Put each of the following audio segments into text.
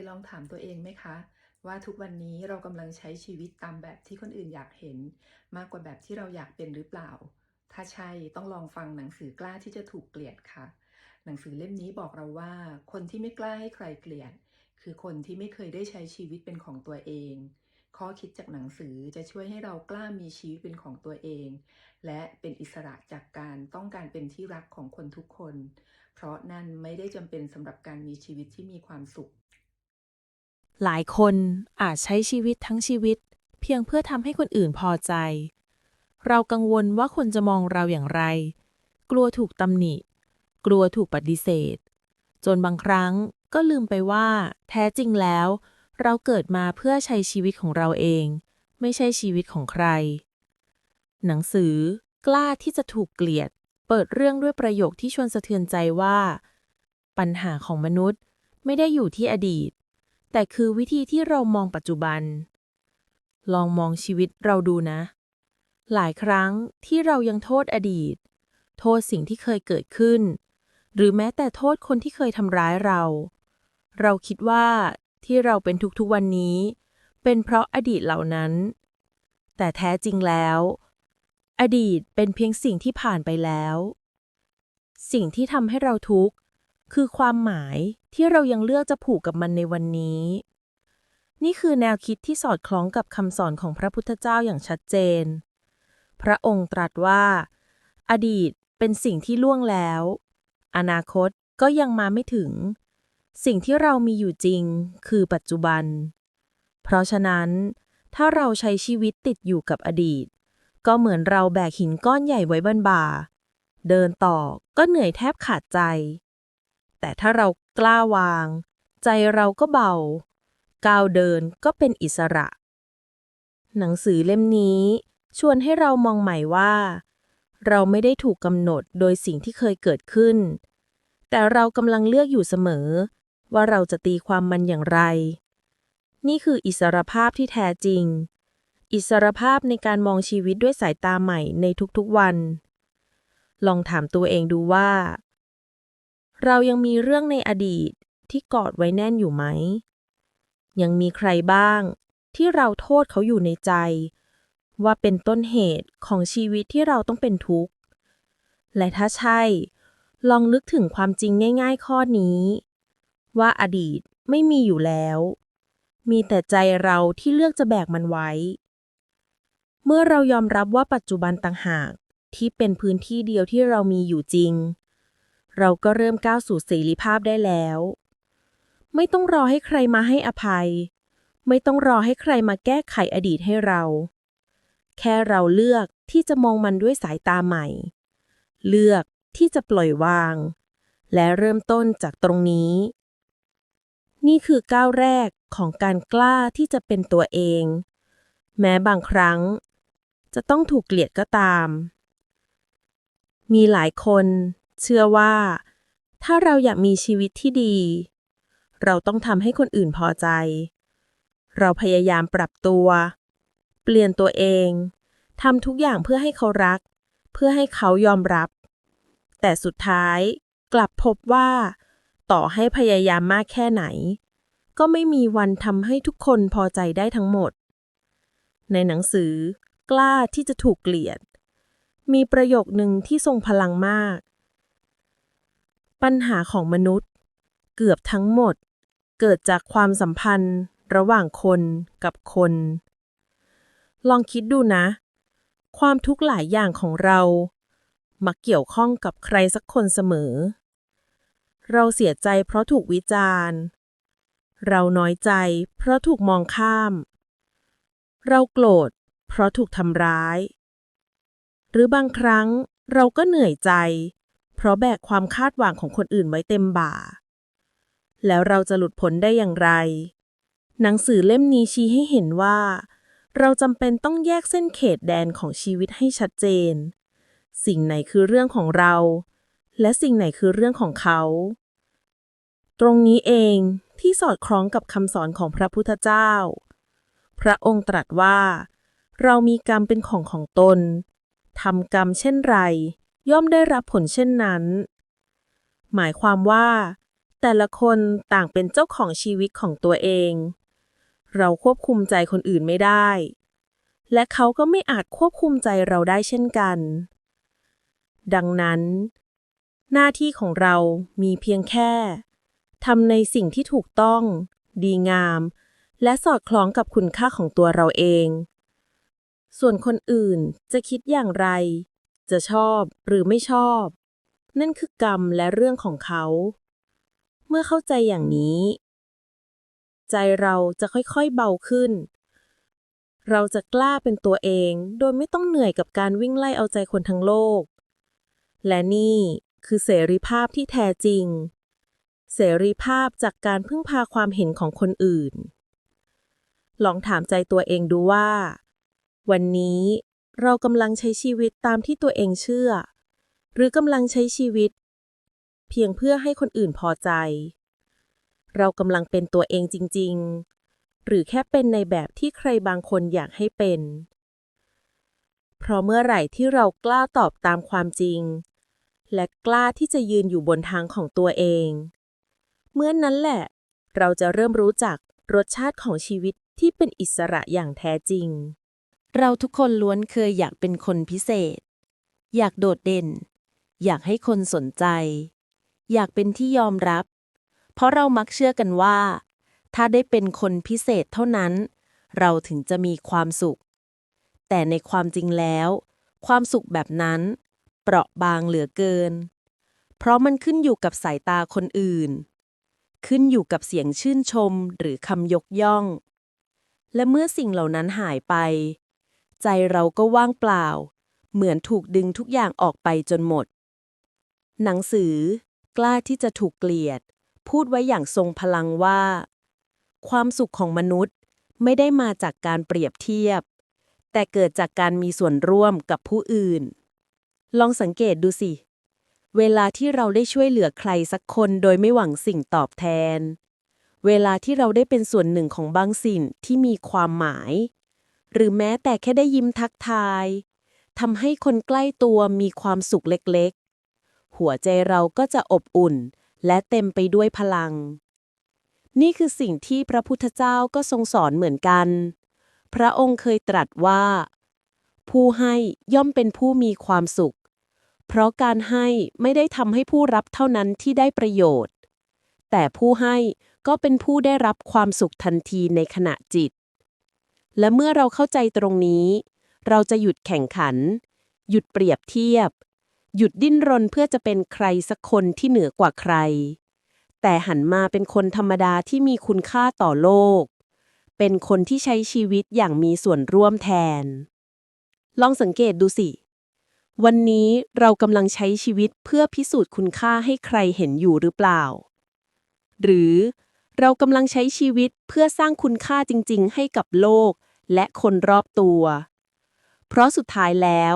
ยลองถามตัวเองไหมคะ ว่าทุกวันนี้เรากำลังใช้ชีวิตตามแบบที่คนอื่นอยากเห็น มากกว่าแบบที่เราอยากเป็นหรือเปล่า ถ้าใช่ต้องลองฟังหนังสือกล้าที่จะถูกเกลียดค่ะ หนังสือเล่มนี้บอกเราว่า คนที่ไม่กล้าให้ใครเกลียด คือคนที่ไม่เคยได้ใช้ชีวิตเป็นของตัวเองข้อคิดจากหนังสือจะช่วยให้เรากล้ามีชีวิตเป็นของตัวเอง และเป็นอิสระจากการต้องการเป็นที่รักของคนทุกคน เพราะนั่นไม่ได้จำเป็นสำหรับการมีชีวิตที่มีความสุข หลายคนอาจใช้ชีวิตทั้งชีวิต เพียงเพื่อทำให้คนอื่นพอใจ เรากังวลว่าคนจะมองเราอย่างไร กลัวถูกตำหนิ กลัวถูกปฏิเสธ จนบางครั้งก็ลืมไปว่า แท้จริงแล้ว เราเกิดมาเพื่อใช้ชีวิตของเราเอง ไม่ใช่ชีวิตของใคร หนังสือ กล้าที่จะถูกเกลียด เปิดเรื่องด้วยประโยคที่ชวนสะเทือนใจว่า ปัญหาของมนุษย์ไม่ได้อยู่ที่อดีต แต่คือวิธีที่เรามองปัจจุบัน ลองมองชีวิตเราดูนะ หลายครั้งที่เรายังโทษอดีต โทษสิ่งที่เคยเกิดขึ้น หรือแม้แต่โทษคนที่เคยทำร้ายเรา เราคิดว่าที่เราเป็นทุกๆวันนี้ เป็นเพราะอดีตเหล่านั้น แต่แท้จริงแล้ว อดีตเป็นเพียงสิ่งที่ผ่านไปแล้ว สิ่งที่ทำให้เราทุกข์ คือความหมายที่เรายังเลือกจะผูกกับมันในวันนี้ นี่คือแนวคิดที่สอดคล้องกับคำสอนของพระพุทธเจ้าอย่างชัดเจน พระองค์ตรัสว่า อดีตเป็นสิ่งที่ล่วงแล้ว อนาคตก็ยังมาไม่ถึง สิ่งที่เรามีอยู่จริงคือปัจจุบัน เพราะฉะนั้น ถ้าเราใช้ชีวิตติดอยู่กับอดีต ก็เหมือนเราแบกหินก้อนใหญ่ไว้บนบ่า เดินต่อก็เหนื่อยแทบขาดใจ แต่ถ้าเรากล้าวาง ใจเราก็เบา ก้าวเดินก็เป็นอิสระ หนังสือเล่มนี้ ชวนให้เรามองใหม่ว่า เราไม่ได้ถูกกำหนดโดยสิ่งที่เคยเกิดขึ้น แต่เรากำลังเลือกอยู่เสมอ ว่าเราจะตีความมันอย่างไร นี่คืออิสรภาพที่แท้จริง อิสรภาพในการมองชีวิตด้วยสายตาใหม่ในทุกๆวัน ลองถามตัวเองดูว่า เรายังมีเรื่องในอดีตที่กอดไว้แน่นอยู่ไหม ยังมีใครบ้างที่เราโทษเขาอยู่ในใจ ว่าเป็นต้นเหตุของชีวิตที่เราต้องเป็นทุกข์ และถ้าใช่ ลองนึกถึงความจริงง่ายๆ ข้อนี้ ว่าอดีตไม่มีอยู่แล้ว มีแต่ใจเราที่เลือกจะแบกมันไว้ เมื่อเรายอมรับว่าปัจจุบันต่างหากที่เป็นพื้นที่เดียวที่เรามีอยู่จริง เราก็เริ่มก้าวสู่เสรีภาพได้แล้ว ไม่ต้องรอให้ใครมาให้อภัย ไม่ต้องรอให้ใครมาแก้ไขอดีตให้เรา แค่เราเลือกที่จะมองมันด้วยสายตาใหม่ เลือกที่จะปล่อยวาง และเริ่มต้นจากตรงนี้ นี่คือก้าวแรกของการกล้าที่จะเป็นตัวเอง แม้บางครั้ง จะต้องถูกเกลียดก็ตาม มีหลายคน เชื่อว่า ถ้าเราอยากมีชีวิตที่ดี เราต้องทำให้คนอื่นพอใจ เราพยายามปรับตัว เปลี่ยนตัวเองทำทุกอย่างเพื่อให้เขารัก เพื่อให้เขายอมรับ แต่สุดท้ายกลับพบว่า ต่อให้พยายามมากแค่ไหน ก็ไม่มีวันทำให้ทุกคนพอใจได้ทั้งหมด ในหนังสือ กล้าที่จะถูกเกลียด มีประโยคหนึ่งที่ทรงพลังมาก ปัญหาของมนุษย์ เกือบทั้งหมด เกิดจากความสัมพันธ์ ระหว่างคนกับคน ลองคิดดูนะ ความทุกข์หลายอย่างของเรา มักเกี่ยวข้องกับใครสักคนเสมอ เราเสียใจเพราะถูกวิจารณ์ เราน้อยใจเพราะถูกมองข้าม เราโกรธเพราะถูกทำร้าย หรือบางครั้งเราก็เหนื่อยใจ เพราะแบกความคาดหวังของคนอื่นไว้เต็มบ่า แล้วเราจะหลุดพ้นได้อย่างไร หนังสือเล่มนี้ชี้ให้เห็นว่า เราจำเป็นต้องแยกเส้นเขตแดนของชีวิตให้ชัดเจน สิ่งไหนคือเรื่องของเรา และสิ่งไหนคือเรื่องของเขา ตรงนี้เองที่สอดคล้องกับคำสอนของพระพุทธเจ้า พระองค์ตรัสว่า เรามีกรรมเป็นของของตนทำกรรมเช่นไร ย่อมได้รับผลเช่นนั้น หมายความว่า แต่ละคนต่างเป็นเจ้าของชีวิตของตัวเอง เราควบคุมใจคนอื่นไม่ได้ และเขาก็ไม่อาจควบคุมใจเราได้เช่นกัน ดังนั้น หน้าที่ของเรามีเพียงแค่ทำในสิ่งที่ถูกต้อง ดีงาม และสอดคล้องกับคุณค่าของตัวเราเอง ส่วนคนอื่นจะคิดอย่างไร จะชอบหรือไม่ชอบ นั่นคือกรรมและเรื่องของเขา เมื่อเข้าใจอย่างนี้ ใจเราจะค่อยๆเบาขึ้น เราจะกล้าเป็นตัวเอง โดยไม่ต้องเหนื่อยกับการวิ่งไล่เอาใจคนทั้งโลก และนี่คือเสรีภาพที่แท้จริง เสรีภาพจากการพึ่งพาความเห็นของคนอื่น ลองถามใจตัวเองดูว่า วันนี้ เรากำลังใช้ชีวิตตามที่ตัวเองเชื่อ หรือกำลังใช้ชีวิต เพียงเพื่อให้คนอื่นพอใจ เรากำลังเป็นตัวเองจริง ๆ หรือแค่เป็นในแบบที่ใครบางคนอยากให้เป็น เพราะเมื่อไหร่ที่เรากล้าตอบตามความจริง และกล้าที่จะยืนอยู่บนทางของตัวเอง เมื่อนนั้นแหละ เราจะเริ่มรู้จักรสชาติของชีวิตที่เป็นอิสระอย่างแท้จริง เราทุกคนล้วนเคยอยากเป็นคนพิเศษ อยากโดดเด่น อยากให้คนสนใจ อยากเป็นที่ยอมรับ เพราะเรามักเชื่อกันว่า ถ้าได้เป็นคนพิเศษเท่านั้น เราถึงจะมีความสุข แต่ในความจริงแล้ว ความสุขแบบนั้น เปราะบางเหลือเกิน เพราะมันขึ้นอยู่กับสายตาคนอื่น ขึ้นอยู่กับเสียงชื่นชมหรือคำยกย่อง และเมื่อสิ่งเหล่านั้นหายไป ใจเราก็ว่างเปล่า เหมือนถูกดึงทุกอย่างออกไปจนหมด หนังสือ กล้าที่จะถูกเกลียด พูดไว้อย่างทรงพลังว่า ความสุขของมนุษย์ไม่ได้มาจากการเปรียบเทียบ แต่เกิดจากการมีส่วนร่วมกับผู้อื่น ลองสังเกตดูสิเวลาที่เราได้ช่วยเหลือใครสักคนโดยไม่หวังสิ่งตอบแทน เวลาที่เราได้เป็นส่วนหนึ่งของบางสิ่งที่มีความหมาย หรือแม้แต่แค่ได้ยิ้มทักทายทำให้คนใกล้ตัวมีความสุขเล็กๆ หัวใจเราก็จะอบอุ่น และเต็มไปด้วยพลัง นี่คือสิ่งที่พระพุทธเจ้าก็ทรงสอนเหมือนกัน พระองค์เคยตรัสว่า ผู้ให้ย่อมเป็นผู้มีความสุข เพราะการให้ไม่ได้ทำให้ผู้รับเท่านั้นที่ได้ประโยชน์ แต่ผู้ให้ก็เป็นผู้ได้รับความสุขทันทีในขณะจิต และเมื่อเราเข้าใจตรงนี้ เราจะหยุดแข่งขัน หยุดเปรียบเทียบ หยุดดิ้นรนเพื่อจะเป็นใครสักคนที่เหนือกว่าใคร แต่หันมาเป็นคนธรรมดาที่มีคุณค่าต่อโลก เป็นคนที่ใช้ชีวิตอย่างมีส่วนร่วมแทน ลองสังเกตดูสิ วันนี้เรากำลังใช้ชีวิตเพื่อพิสูจน์คุณค่าให้ใครเห็นอยู่หรือเปล่า หรือเรากำลังใช้ชีวิตเพื่อสร้างคุณค่าจริง ๆ ให้กับโลก และคนรอบตัว เพราะสุดท้ายแล้ว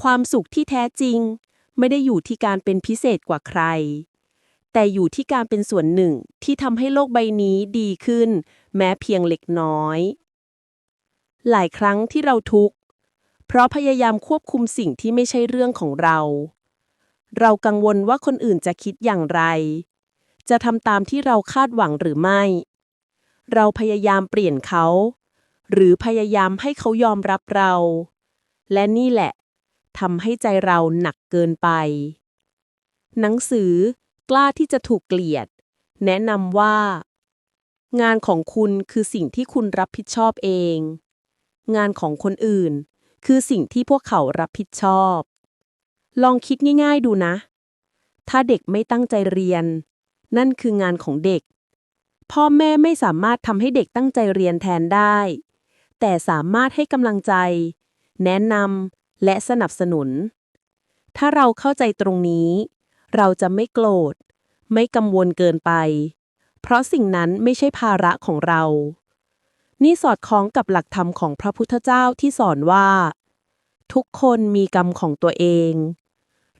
ความสุขที่แท้จริง ไม่ได้อยู่ที่การเป็นพิเศษกว่าใคร แต่อยู่ที่การเป็นส่วนหนึ่งที่ทำให้โลกใบนี้ดีขึ้น แม้เพียงเล็กน้อย หลายครั้งที่เราทุกข์ เพราะพยายามควบคุมสิ่งที่ไม่ใช่เรื่องของเรา เรากังวลว่าคนอื่นจะคิดอย่างไร จะทำตามที่เราคาดหวังหรือไม่เราพยายามเปลี่ยนเขา หรือพยายามให้เขายอมรับเรา และนี่แหละทำให้ใจเราหนักเกินไป หนังสือกล้าที่จะถูกเกลียด แนะนำว่า งานของคุณคือสิ่งที่คุณรับผิดชอบเอง งานของคนอื่น คือสิ่งที่พวกเขารับผิดชอบ ลองคิดง่ายๆดูนะ ถ้าเด็กไม่ตั้งใจเรียน นั่นคืองานของเด็ก พ่อแม่ไม่สามารถทำให้เด็กตั้งใจเรียนแทนได้ แต่สามารถให้กำลังใจ แนะนำและสนับสนุน ถ้าเราเข้าใจตรงนี้ เราจะไม่โกรธ ไม่กังวลเกินไป เพราะสิ่งนั้นไม่ใช่ภาระของเรา นี่สอดคล้องกับหลักธรรมของพระพุทธเจ้าที่สอนว่า ทุกคนมีกรรมของตัวเอง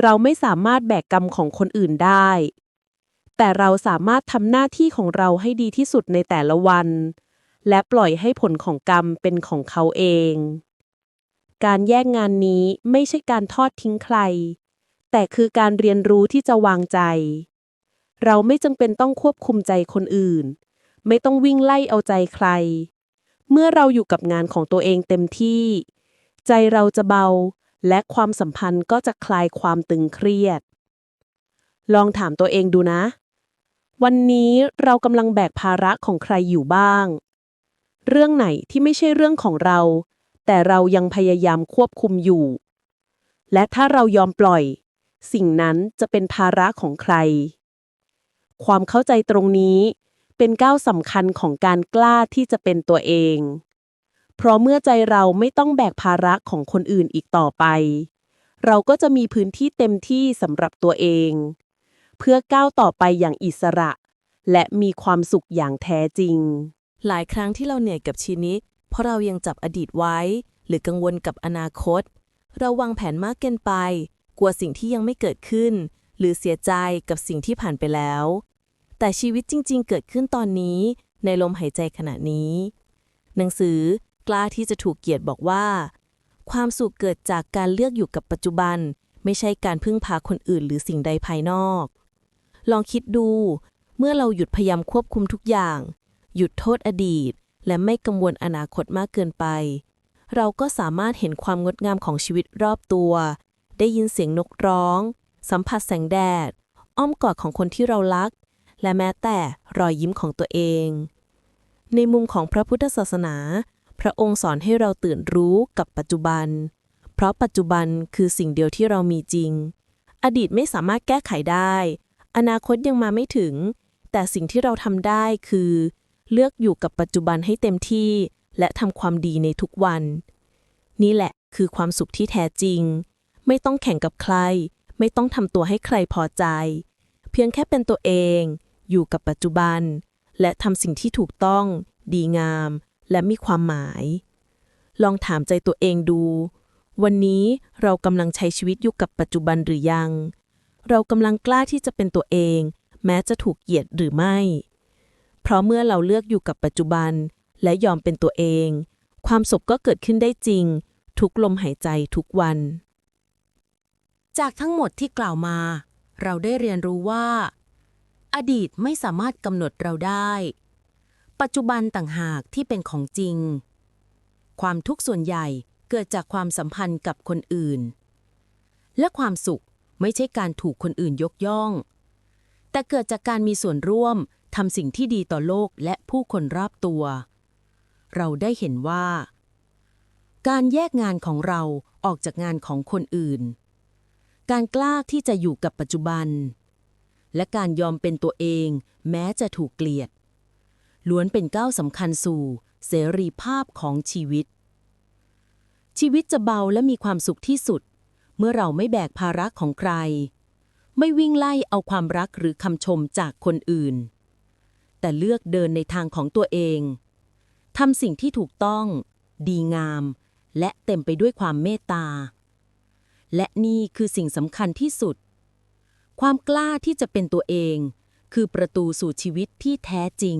เราไม่สามารถแบกกรรมของคนอื่นได้ แต่เราสามารถทำหน้าที่ของเราให้ดีที่สุดในแต่ละวัน และปล่อยให้ผลของกรรมเป็นของเขาเอง การแยกงานนี้ไม่ใช่การทอดทิ้งใคร แต่คือการเรียนรู้ที่จะวางใจ เราไม่จำเป็นต้องควบคุมใจคนอื่น ไม่ต้องวิ่งไล่เอาใจใคร เมื่อเราอยู่กับงานของตัวเองเต็มที่ ใจเราจะเบา และความสัมพันธ์ก็จะคลายความตึงเครียด ลองถามตัวเองดูนะวันนี้เรากำลังแบกภาระของใครอยู่บ้าง เรื่องไหนที่ไม่ใช่เรื่องของเรา แต่เรายังพยายามควบคุมอยู่ และถ้าเรายอมปล่อย สิ่งนั้นจะเป็นภาระของใคร ความเข้าใจตรงนี้เป็นก้าวสำคัญของการกล้าที่จะเป็นตัวเอง เพราะเมื่อใจเราไม่ต้องแบกภาระของคนอื่นอีกต่อไป เราก็จะมีพื้นที่เต็มที่สำหรับตัวเอง เพื่อก้าวต่อไปอย่างอิสระ และมีความสุขอย่างแท้จริง หลายครั้งที่เราเหนื่อยกับชีวิตเพราะเรายังจับอดีตไว้ หรือกังวลกับอนาคต เราวางแผนมากเกินไป กลัวสิ่งที่ยังไม่เกิดขึ้น หรือเสียใจกับสิ่งที่ผ่านไปแล้ว แต่ชีวิตจริง ๆ เกิดขึ้นตอนนี้ ในลมหายใจขณะนี้ หนังสือกล้าที่จะถูกเกียรติบอกว่า ความสุขเกิดจากการเลือกอยู่กับปัจจุบัน ไม่ใช่การพึ่งพาคนอื่นหรือสิ่งใดภายนอก ลองคิดดู เมื่อเราหยุดพยายามควบคุมทุกอย่าง หยุดโทษอดีต และไม่กังวลอนาคตมากเกินไป เราก็สามารถเห็นความงดงามของชีวิตรอบตัว ได้ยินเสียงนกร้อง สัมผัสแสงแดด อ้อมกอดของคนที่เรารัก และแม้แต่รอยยิ้มของตัวเอง ในมุมของพระพุทธศาสนา พระองค์สอนให้เราตื่นรู้กับปัจจุบัน เพราะปัจจุบันคือสิ่งเดียวที่เรามีจริง อดีตไม่สามารถแก้ไขได้ อนาคตยังมาไม่ถึงแต่สิ่งที่เราทำได้คือ เลือกอยู่กับปัจจุบันให้เต็มที่ และทำความดีในทุกวัน นี่แหละคือความสุขที่แท้จริง ไม่ต้องแข่งกับใคร ไม่ต้องทำตัวให้ใครพอใจ เพียงแค่เป็นตัวเอง อยู่กับปัจจุบัน และทำสิ่งที่ถูกต้อง ดีงาม และมีความหมาย ลองถามใจตัวเองดู วันนี้เรากำลังใช้ชีวิตอยู่กับปัจจุบันหรือยัง เรากำลังกล้าที่จะเป็นตัวเอง แม้จะถูกเหยียดหรือไม่ เพราะเมื่อเราเลือกอยู่กับปัจจุบัน และยอมเป็นตัวเอง ความสุขก็เกิดขึ้นได้จริง ทุกลมหายใจทุกวัน จากทั้งหมดที่กล่าวมา เราได้เรียนรู้ว่า อดีตไม่สามารถกำหนดเราได้ ปัจจุบันต่างหากที่เป็นของจริง ความทุกข์ส่วนใหญ่เกิดจากความสัมพันธ์กับคนอื่น และความสุขไม่ใช่การถูกคนอื่นยกย่อง แต่เกิดจากการมีส่วนร่วมทำสิ่งที่ดีต่อโลกและผู้คนรอบตัว เราได้เห็นว่า การแยกงานของเราออกจากงานของคนอื่น การกล้าที่จะอยู่กับปัจจุบัน และการยอมเป็นตัวเองแม้จะถูกเกลียด ล้วนเป็นก้าวสำคัญสู่ เสรีภาพของชีวิต ชีวิตจะเบาและมีความสุขที่สุด เมื่อเราไม่แบกภาระของใคร ไม่วิ่งไล่เอาความรักหรือคำชมจากคนอื่น แต่เลือกเดินในทางของตัวเองทำสิ่งที่ถูกต้อง ดีงาม และเต็มไปด้วยความเมตตา และนี่คือสิ่งสำคัญที่สุด ความกล้าที่จะเป็นตัวเอง คือประตูสู่ชีวิตที่แท้จริง